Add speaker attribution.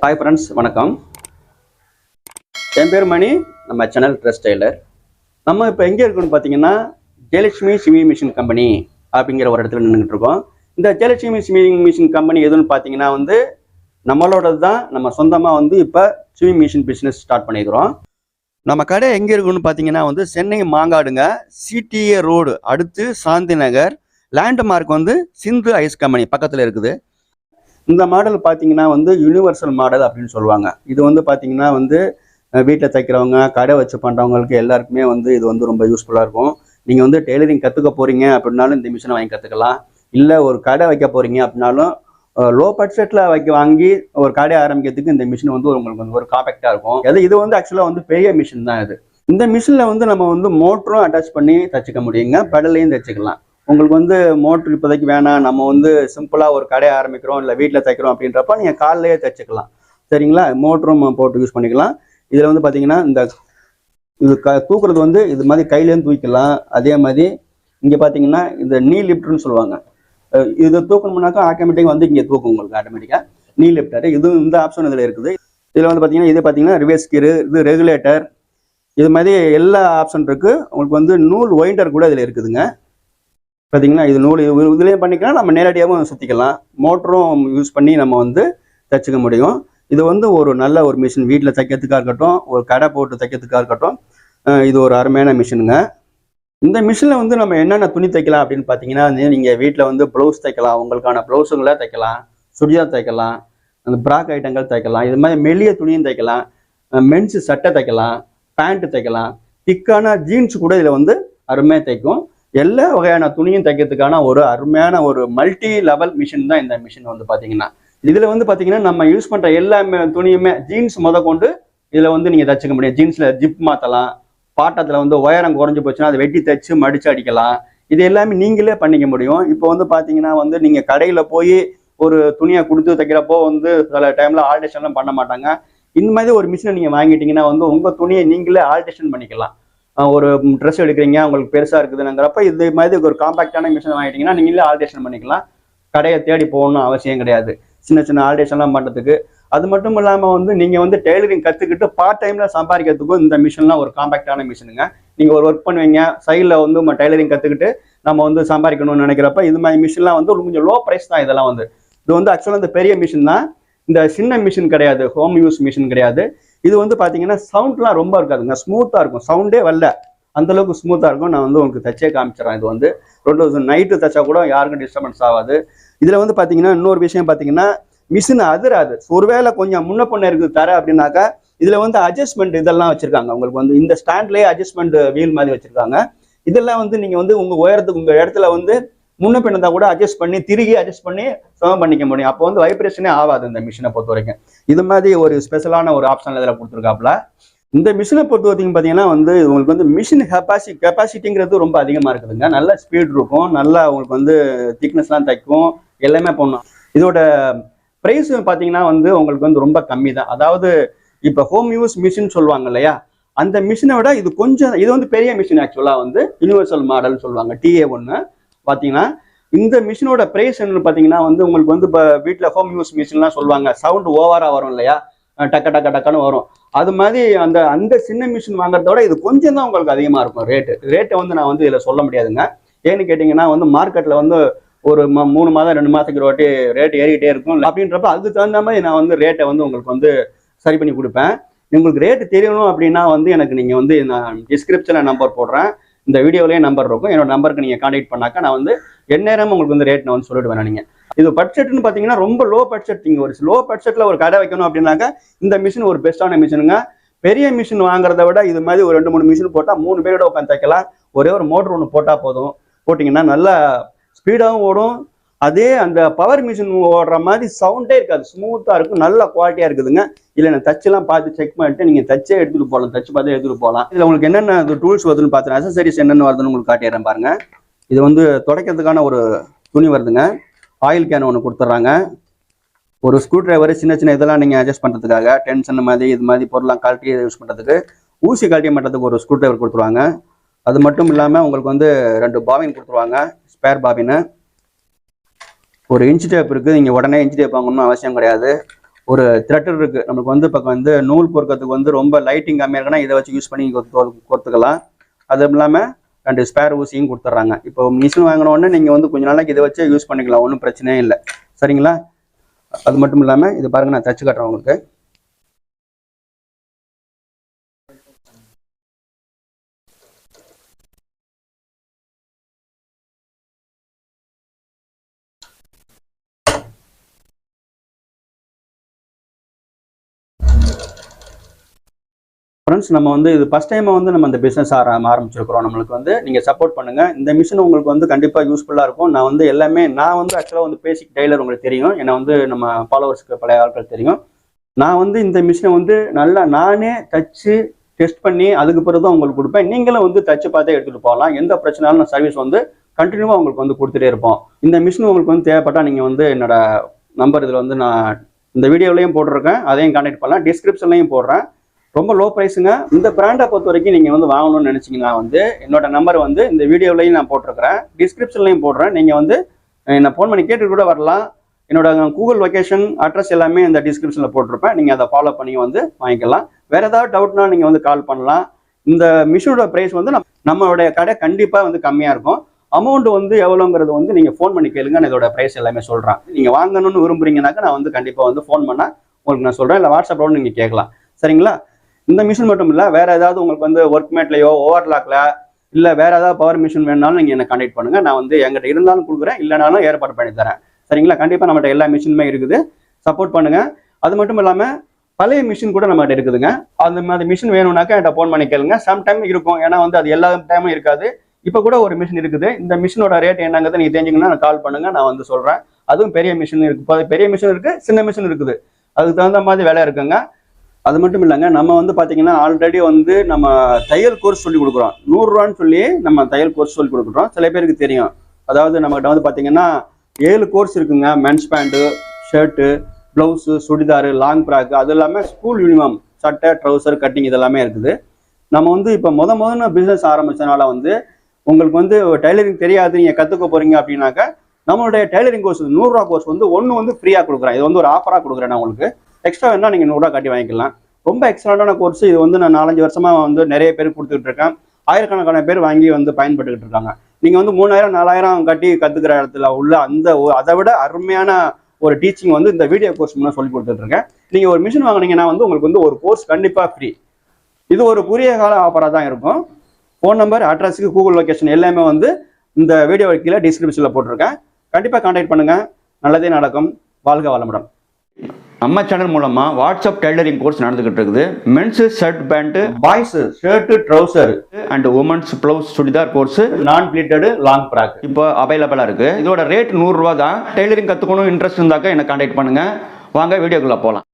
Speaker 1: Hi friends வணக்கம். என் பேர் மணி. நம்ம சேனல் ட்ரெஸ் டெய்லர் நம்ம இப்போ எங்கே இருக்கோம்னு பார்த்தீங்கன்னா ஜெயலட்சுமி சிவி மிஷின் கம்பெனி அப்படிங்கிற ஒரு இடத்துல நின்றுட்டு இருக்கோம். இந்த ஜெயலட்சுமி சிவி மிஷின் கம்பெனி எதுன்னு பார்த்தீங்கன்னா வந்து நம்மளோடது தான் நம்ம சொந்தமாக வந்து இப்போ சிவி மிஷின் பிஸ்னஸ் ஸ்டார்ட் பண்ணிக்கிறோம். நம்ம கடை எங்கே இருக்குன்னு பார்த்தீங்கன்னா வந்து சென்னை மாங்காடுங்க சிடிஏ ரோடு அடுத்து சாந்தி நகர் லேண்ட்மார்க் வந்து சிந்து ஐஸ் கம்பெனி பக்கத்தில் இருக்குது. இந்த மாடல் பார்த்தீங்கன்னா வந்து யூனிவர்சல் மாடல் அப்படின்னு சொல்லுவாங்க. இது வந்து பார்த்தீங்கன்னா வந்து வீட்டில் தைக்கிறவங்க கடை வச்சு பண்ணுறவங்களுக்கு எல்லாருக்குமே வந்து இது வந்து ரொம்ப யூஸ்ஃபுல்லாக இருக்கும். நீங்கள் வந்து டெய்லரிங் கற்றுக்க போகிறீங்க அப்படின்னாலும் இந்த மிஷினை வாங்கி கற்றுக்கலாம் இல்லை ஒரு கடை வைக்க போகிறீங்க அப்படின்னாலும் லோ பட்ஜெட்டில் வைக்க வாங்கி ஒரு கடை ஆரம்பிக்கிறதுக்கு இந்த மிஷின் வந்து உங்களுக்கு வந்து ஒரு காம்பேக்டாக இருக்கும். அது இது வந்து ஆக்சுவலாக வந்து பெரிய மிஷின் தான் இது. இந்த மிஷினில் வந்து நம்ம வந்து மோட்டரும் அட்டாச் பண்ணி தச்சுக்க முடியுங்க. பெடலையும் தச்சுக்கலாம். உங்களுக்கு வந்து மோட்ரு இப்போதைக்கு வேணாம் நம்ம வந்து சிம்பிளாக ஒரு கடை ஆரம்பிக்கிறோம் இல்லை வீட்டில் தைக்கிறோம் அப்படின்றப்ப நீங்கள் கால்லையே தைச்சிக்கலாம். சரிங்களா? மோட்டரும் போட்டு யூஸ் பண்ணிக்கலாம். இதில் வந்து பார்த்தீங்கன்னா இந்த இது க தூக்குறது வந்து இது மாதிரி கையிலேருந்து தூக்கிக்கலாம். அதே மாதிரி இங்கே பார்த்தீங்கன்னா இந்த நீ லிஃப்ட்னு சொல்லுவாங்க. இதை தூக்கணும்னாக்கா ஆட்டோமேட்டிக்காக வந்து இங்கே தூக்கும் உங்களுக்கு ஆட்டோமேட்டிக்காக நீ லிஃப்டர் இது இந்த ஆப்ஷன் இதில் இருக்குது. இதில் வந்து பார்த்தீங்கன்னா இது பார்த்தீங்கன்னா ரிவர்ஸ் கீரு இது ரெகுலேட்டர் இது மாதிரி எல்லா ஆப்ஷன் இருக்குது உங்களுக்கு வந்து நூல் ஒயிண்டர் கூட இதில் இருக்குதுங்க. பார்த்தீங்கன்னா இது நூல் இதுலேயும் பண்ணிக்கலாம் நம்ம நேரடியாகவும் சுற்றிக்கலாம் மோட்டரும் யூஸ் பண்ணி நம்ம வந்து தைச்சிக்க முடியும். இது வந்து ஒரு நல்ல ஒரு மிஷின் வீட்டில் தைக்கிறதுக்காக இருக்கட்டும் ஒரு கடை போட்டு தைக்கிறதுக்காக இருக்கட்டும் இது ஒரு அருமையான மிஷினுங்க இந்த மிஷினில் வந்து நம்ம என்னென்ன துணி தைக்கலாம் அப்படின்னு பார்த்தீங்கன்னா வந்து நீங்கள் வீட்டில் வந்து ப்ளவுஸ் தைக்கலாம் உங்களுக்கான ப்ளவுஸுங்களை தைக்கலாம் சுடிதார் தைக்கலாம் அந்த ப்ராக் ஐட்டங்கள் தைக்கலாம் இது மாதிரி மெல்லிய துணியும் தைக்கலாம் மென்ஸ் சட்டை தைக்கலாம் பேண்ட்டு தைக்கலாம் திக்கான ஜீன்ஸ் கூட இதில் வந்து அருமையாக தைக்கும். எல்லா வகையான துணியும் தைக்கிறதுக்கான ஒரு அருமையான ஒரு மல்டி லெவல் மிஷின் தான் இந்த மிஷின் வந்து பார்த்தீங்கன்னா. இதில் வந்து பார்த்தீங்கன்னா நம்ம யூஸ் பண்ணுற எல்லா துணியுமே ஜீன்ஸ் முத கொண்டு இதில் வந்து நீங்கள் தைச்சிக்க முடியும். ஜீன்ஸில் ஜிப் மாற்றலாம் பாட்டத்தில் வந்து உயரம் குறைஞ்சி போச்சுன்னா அதை வெட்டி தைச்சு மடிச்சு அடிக்கலாம். இது எல்லாமே நீங்களே பண்ணிக்க முடியும். இப்போ வந்து பார்த்தீங்கன்னா வந்து நீங்கள் கடையில் போய் ஒரு துணியை கொடுத்து தைக்கிறப்போ வந்து சில டைமில் ஆல்டேஷன்லாம் பண்ண மாட்டாங்க. இந்த மாதிரி ஒரு மிஷினை நீங்கள் வாங்கிட்டீங்கன்னா வந்து உங்கள் துணியை நீங்களே ஆல்டேஷன் பண்ணிக்கலாம். ஒரு ட்ரெஸ் எடுக்கிறீங்க உங்களுக்கு பெருசாக இருக்குதுங்கிறப்ப இது மாதிரி ஒரு காம்பாக்டான மிஷின் வாங்கிட்டீங்கன்னா நீங்களே ஆல்ட்ரேஷன் பண்ணிக்கலாம். கடையை தேடி போகணும்னு அவசியம் கிடையாது. சின்ன சின்ன ஆல்ட்ரேஷன்லாம் பண்ணுறதுக்கு அது மட்டும் இல்லாமல் வந்து நீங்கள் வந்து டெய்லரிங் கற்றுக்கிட்டு பார்ட் டைமில் சம்பாதிக்கிறதுக்கும் இந்த மிஷின்லாம் ஒரு காம்பாக்டான மிஷினுங்க நீங்கள் ஒரு ஒர்க் பண்ணுவீங்க சைடில் வந்து நம்ம டெய்லரிங் கற்றுக்கிட்டு நம்ம வந்து சம்பாதிக்கணும்னு நினைக்கிறப்ப இது மாதிரி மிஷின்லாம் வந்து கொஞ்சம் லோ ப்ரைஸ் தான் இதெல்லாம் வந்து. இது வந்து ஆக்சுவலாக இந்த பெரிய மிஷின் தான். இந்த சின்ன மிஷின் கிடையாது ஹோம் யூஸ் மிஷின் கிடையாது. இது வந்து பார்த்தீங்கன்னா சவுண்ட்லாம் ரொம்ப இருக்காதுங்க. ஸ்மூத்தாக இருக்கும். சவுண்டே வரல. அந்த அளவுக்கு ஸ்மூத்தாக இருக்கும். நான் வந்து உங்களுக்கு தச்சே காமிச்சிடறேன். இது வந்து ரெண்டு நைட்டு தச்சா கூட யாருக்கும் டிஸ்டர்பன்ஸ் ஆகாது. இதில் வந்து பார்த்தீங்கன்னா இன்னொரு விஷயம் பார்த்தீங்கன்னா மிஷின் அதிராது. ஒருவேளை கொஞ்சம் முன்ன பொண்ணு இருக்குது தர அப்படின்னாக்கா இதில் வந்து அட்ஜஸ்ட்மெண்ட் இதெல்லாம் வச்சுருக்காங்க. உங்களுக்கு வந்து இந்த ஸ்டாண்ட்லேயே அட்ஜஸ்ட்மெண்ட் வீல் மாதிரி வச்சுருக்காங்க. இதெல்லாம் வந்து நீங்கள் வந்து உங்கள் உயரத்துக்கு உங்கள் இடத்துல வந்து முன்ன பின்ன கூட அட்ஜஸ்ட் பண்ணி திருகி அட்ஜஸ்ட் பண்ணி சமம் பண்ணிக்க முடியும். அப்போ வந்து வைப்ரேஷனே ஆகாது இந்த மிஷினை பொறுத்த வரைக்கும் இது மாதிரி ஒரு ஸ்பெஷலான ஒரு ஆப்ஷன் இதில் கொடுத்துருக்காப்புல. இந்த மிஷினை பொறுத்த வரைக்கும் பார்த்தீங்கன்னா வந்து உங்களுக்கு வந்து மிஷின் கெப்பாசி கெப்பாசிட்டிங்கிறது ரொம்ப அதிகமாக இருக்குதுங்க. நல்ல ஸ்பீட் இருக்கும். நல்லா உங்களுக்கு வந்து திக்னஸ்லாம் தைக்கும். எல்லாமே பண்ணும். இதோட ப்ரைஸ் பார்த்தீங்கன்னா வந்து உங்களுக்கு வந்து ரொம்ப கம்மி தான் அதாவது இப்போ ஹோம் யூஸ் மிஷின் சொல்லுவாங்க இல்லையா? அந்த மிஷினை விட இது கொஞ்சம் இது வந்து பெரிய மிஷின் ஆக்சுவலாக வந்து யூனிவர்சல் மாடல்னு சொல்லுவாங்க. டிஏ ஒன்று பார்த்தீங்கன்னா இந்த மிஷினோட ப்ரைஸ் என்னன்னு பார்த்தீங்கன்னா வந்து உங்களுக்கு வந்து இப்போ வீட்டில் ஹோம் யூஸ் மிஷின்லாம் சொல்லுவாங்க. சவுண்டு ஓவராக வரும் இல்லையா? டக்க டக்க டக்குன்னு வரும். அது மாதிரி அந்த அந்த சின்ன மிஷின் வாங்குறத விட இது கொஞ்சம் தான் உங்களுக்கு அதிகமாக இருக்கும் ரேட்டு ரேட்டை வந்து நான் வந்து இதில் சொல்ல முடியாதுங்க. ஏன்னு கேட்டிங்கன்னா வந்து மார்க்கெட்டில் வந்து ஒரு மூணு மாதம் ரெண்டு மாதத்துக்கு ஒரு வாட்டி ரேட் ஏறிக்கிட்டே இருக்கும். அப்படின்றப்ப அதுக்கு தகுந்த மாதிரி நான் வந்து ரேட்டை வந்து உங்களுக்கு வந்து சரி பண்ணி கொடுப்பேன். உங்களுக்கு ரேட்டு தெரியணும் அப்படின்னா வந்து எனக்கு நீங்கள் வந்து நான் டிஸ்கிரிப்ஷனில் நம்பர் போடுறேன். இந்த வீடியோலேயே நம்பர் இருக்கும். என்னோட நம்பருக்கு நீங்கள் கான்டாக்ட் பண்ணாக்கா நான் வந்து எந்நேரம் உங்களுக்கு வந்து ரேட் நான் வந்து சொல்லிடுவேன் நீங்கள் இது பட்ஜெட்னு பார்த்தீங்கன்னா ரொம்ப லோ பட்ஜெட் நீங்கள் ஒரு லோ பட்ஜெட்டில் ஒரு கடை வைக்கணும் அப்படின்னாக்கா இந்த மிஷின் ஒரு பெஸ்ட்டான மிஷினுங்க பெரிய மிஷின் வாங்குறத விட இது மாதிரி ஒரு ரெண்டு மூணு மிஷின் போட்டால் மூணு பேரோட உட்காந்து தைக்கலாம். ஒரே ஒரு மோட்டர் ஒன்று போட்டால் போதும். போட்டிங்கன்னா நல்லா ஸ்பீடாகவும் ஓடும். அதே அந்த பவர் மிஷின் ஓடுற மாதிரி சவுண்டே இருக்காது. ஸ்மூத்தாக இருக்கும். நல்ல குவாலிட்டியாக இருக்குதுங்க. இல்லை நான் தச்செல்லாம் பார்த்து செக் பண்ணிட்டு நீங்கள் தச்சே எடுத்துகிட்டு போகலாம் தச்சு பார்த்து எடுத்துகிட்டு போகலாம் இதில் உங்களுக்கு என்னென்ன டூல்ஸ் வருதுன்னு பார்த்து அசசரிஸ் என்னென்ன வருதுன்னு உங்களுக்கு காட்டிடுறேன் பாருங்க. இது வந்து துடைக்கிறதுக்கான ஒரு துணி வருதுங்க. ஆயில் கேன் ஒன்று கொடுத்துட்றாங்க. ஒரு ஸ்க்ரூ டிரைவர் சின்ன சின்ன இதெல்லாம் நீங்கள் அட்ஜஸ்ட் பண்ணுறதுக்காக டென்ஷன் மாதிரி இது மாதிரி பொருளாம் கழட்டி யூஸ் பண்ணுறதுக்கு ஊசி கழட்டி பண்ணுறதுக்கு ஒரு ஸ்க்ரூ டிரைவர் கொடுத்துருவாங்க. அது மட்டும் இல்லாமல் உங்களுக்கு வந்து ரெண்டு பாபின் கொடுத்துருவாங்க. ஸ்பேர் பாபின்னு ஒரு இன்ச் டேப் இருக்குது நீங்கள் உடனே இன்ச் டேப் வாங்கணும்னு அவசியம் கிடையாது. ஒரு த்ரெட்டர் இருக்குது நமக்கு வந்து இப்போ வந்து நூல் பொறுக்கிறதுக்கு வந்து ரொம்ப லைட்டிங் கம்மியாக இருக்குன்னா இதை வச்சு யூஸ் பண்ணி பொறுத்துக்கலாம் அதுவும் இல்லாமல் ரெண்டு ஸ்பேர் ஊசியும் கொடுத்துட்றாங்க. இப்போ மிஷின் வாங்கினோடனே நீங்கள் வந்து கொஞ்ச நாளைக்கு இதை வச்சு யூஸ் பண்ணிக்கலாம் ஒன்றும் பிரச்சனையே இல்லை. சரிங்களா? அது மட்டும் இல்லாமல் இது பாருங்கள் நான் தச்சு காட்டுறேன் உங்களுக்கு. ஃப்ரெண்ட்ஸ் நம்ம வந்து இது ஃபஸ்ட் டைம் வந்து நம்ம இந்த பிஸ்னஸ் ஆர ஆரம்பிச்சிருக்கிறோம். நம்மளுக்கு வந்து நீங்கள் சப்போர்ட் பண்ணுங்கள் இந்த மிஷின் உங்களுக்கு வந்து கண்டிப்பாக யூஸ்ஃபுல்லாக இருக்கும். நான் வந்து எல்லாமே நான் வந்து ஆக்சுவலாக வந்து பேசிக் டெய்லர் உங்களுக்கு தெரியும். ஏன்னா வந்து நம்ம ஃபாலோவர்ஸ்க்கு பழைய ஆட்கள் தெரியும். நான் வந்து இந்த மிஷினை வந்து நல்லா நானே தச்சு டெஸ்ட் பண்ணி அதுக்கு பிறகு தான் உங்களுக்கு கொடுப்பேன். நீங்களும் வந்து தச்சு பார்த்தே எடுத்துகிட்டு போகலாம். எந்த பிரச்சனாலும் நான் சர்வீஸ் வந்து கண்டினியூவாக உங்களுக்கு வந்து கொடுத்துட்டே இருப்போம். இந்த மிஷின் உங்களுக்கு வந்து தேவைப்பட்டால் நீங்கள் வந்து என்னோட நம்பர் இதில் வந்து நான் இந்த வீடியோலையும் போட்டிருக்கேன். அதையும் கான்டாக்ட் பண்ணலாம். டிஸ்கிரிப்ஷன்லையும் போடுறேன். ரொம்ப லோ ப்ரைஸுங்க இந்த பிராண்டை பொறுத்த வரைக்கும் நீங்கள் வந்து வாங்கணும்னு நினச்சிங்கன்னா வந்து என்னோட நம்பர் வந்து இந்த வீடியோலையும் நான் போட்டிருக்கிறேன். டிஸ்கிரிப்ஷன்லையும் போடுறேன். நீங்கள் வந்து என்னை ஃபோன் பண்ணி கேட்டு கூட வரலாம். என்னோட கூகுள் லொகேஷன் அட்ரஸ் எல்லாமே இந்த டிஸ்கிரிப்ஷனில் போட்டிருப்பேன். நீங்கள் அதை ஃபாலோ பண்ணி வந்து வாங்கிக்கலாம். வேறு ஏதாவது டவுட்னா நீங்கள் வந்து கால் பண்ணலாம். இந்த மிஷினோட ப்ரைஸ் வந்து நம்ம நம்மளுடைய கடை கண்டிப்பாக வந்து கம்மியாக இருக்கும். அமௌண்ட் வந்து எவ்வளோங்கிறது வந்து நீங்கள் ஃபோன் பண்ணி கேளுங்க. நான் இதோட ப்ரைஸ் எல்லாமே சொல்கிறேன் நீங்கள் வாங்கணும்னு விரும்புறீங்கனாக்கா நான் வந்து கண்டிப்பாக வந்து ஃபோன் பண்ணால் உங்களுக்கு நான் சொல்கிறேன் இல்லை வாட்ஸ்அப்பில் நீங்கள் கேட்கலாம். சரிங்களா? இந்த மிஷின் மட்டும் இல்லை வேற ஏதாவது உங்களுக்கு வந்து ஒர்க் மேட்லையோ ஓவர்லாக்ல இல்லை வேற ஏதாவது பவர் மிஷின் வேணுனாலும் நீங்கள் என்ன கான்டாக்ட் பண்ணுங்க. நான் வந்து எங்கிட்ட இருந்தாலும் கொடுக்குறேன் இல்லைனாலும் ஏற்பாடு பண்ணி தரேன். சரிங்களா? கண்டிப்பாக நம்மகிட்ட எல்லா மிஷினுமே இருக்குது. சப்போர்ட் பண்ணுங்க. அது மட்டும் இல்லாமல் பழைய மிஷின் கூட நம்மகிட்ட இருக்குதுங்க. அந்த மாதிரி மிஷின் வேணும்னாக்கா என்கிட்ட ஃபோன் பண்ணி கேளுங்க. சம்டைம் இருக்கும். ஏன்னா வந்து அது எல்லா டைமும் இருக்காது. இப்போ கூட ஒரு மிஷின் இருக்குது. இந்த மிஷினோட ரேட் என்னங்கிறத நீங்கள் தெரிஞ்சிங்கன்னா நான் கால் பண்ணுங்க. நான் வந்து சொல்கிறேன் அதுவும் பெரிய மிஷின் இருக்கு. இப்போ பெரிய மிஷின் இருக்குது சின்ன மிஷின் இருக்குது. அதுக்கு தகுந்த மாதிரி வேலை இருக்குங்க. அது மட்டும் இல்லைங்க நம்ம வந்து பார்த்தீங்கன்னா ஆல்ரெடி வந்து நம்ம தையல் கோர்ஸ் சொல்லி கொடுக்குறோம். நூறுரூவான்னு சொல்லி நம்ம தையல் கோர்ஸ் சொல்லி கொடுக்குறோம். சில பேருக்கு தெரியும். அதாவது நம்மகிட்ட வந்து பார்த்தீங்கன்னா ஏழு கோர்ஸ் இருக்குங்க. Men's pant shirt blouse churidar long frock அது இல்லாமல் ஸ்கூல் யூனிஃபார்ம் சட்டை ட்ரௌசர் கட்டிங் இதெல்லாமே இருக்குது. நம்ம வந்து இப்போ முத முதல்ல பிஸ்னஸ் ஆரம்பித்தனால வந்து உங்களுக்கு வந்து டைலரிங் தெரியாது. நீங்கள் கற்றுக்க போகிறீங்க அப்படின்னாக்கா நம்மளுடைய டைலரிங் கோர்ஸ் நூறுரூவா கோர்ஸ் வந்து ஒன்று வந்து ஃப்ரீயாக கொடுக்குறேன். இது வந்து ஒரு ஆஃபராக கொடுக்குறேன் நான் உங்களுக்கு. எக்ஸ்ட்ரா வேணால் நீங்கள் நூறுரூவா கட்டி வாங்கிக்கலாம். ரொம்ப எக்ஸலண்ட்டான கோர்ஸ் இது வந்து நான் நாலஞ்சு வருஷமாக வந்து நிறைய பேர் கொடுத்துட்டு இருக்கேன். ஆயிரக்கணக்கான பேர் வாங்கி வந்து பயன்பட்டுக்கிட்டு இருக்காங்க. நீங்கள் வந்து மூணாயிரம் நாலாயிரம் கட்டி கற்றுக்கிற இடத்துல உள்ள அந்த அதை விட அருமையான ஒரு டீச்சிங் வந்து இந்த வீடியோ கோர்ஸ் மூலம் சொல்லி கொடுத்துட்ருக்கேன் நீங்கள் ஒரு மிஷின் வாங்குனீங்கன்னா வந்து உங்களுக்கு வந்து ஒரு கோர்ஸ் கண்டிப்பாக ஃப்ரீ இது ஒரு குறுகிய கால ஆஃபராக தான் இருக்கும். ஃபோன் நம்பர் அட்ரஸுக்கு கூகுள் லொக்கேஷன் எல்லாமே வந்து இந்த வீடியோ கீழே டிஸ்கிரிப்ஷனில் போட்டிருக்கேன். கண்டிப்பாக கான்டாக்ட் பண்ணுங்கள் நல்லதே நடக்கும். வாழ்க வளமுடன். நம்ம சேனல் மூலமா வாட்ஸ்அப் டெய்லரிங் கோர்ஸ் நடந்துகிட்டு இருக்குது men's shirt pant boys shirt trouser and women's blouse churidar course நான் பிளீட்டடு லாங் ஃப்ராக் இப்போ அவைலபிளா இருக்கு. இதோட ரேட் நூறுரூவா தான் டெய்லரிங் கத்துக்கணும் இன்ட்ரெஸ்ட் இருந்தாக்கா என்ன கான்டாக்ட் பண்ணுங்க. வாங்க வீடியோக்குள்ள போகலாம்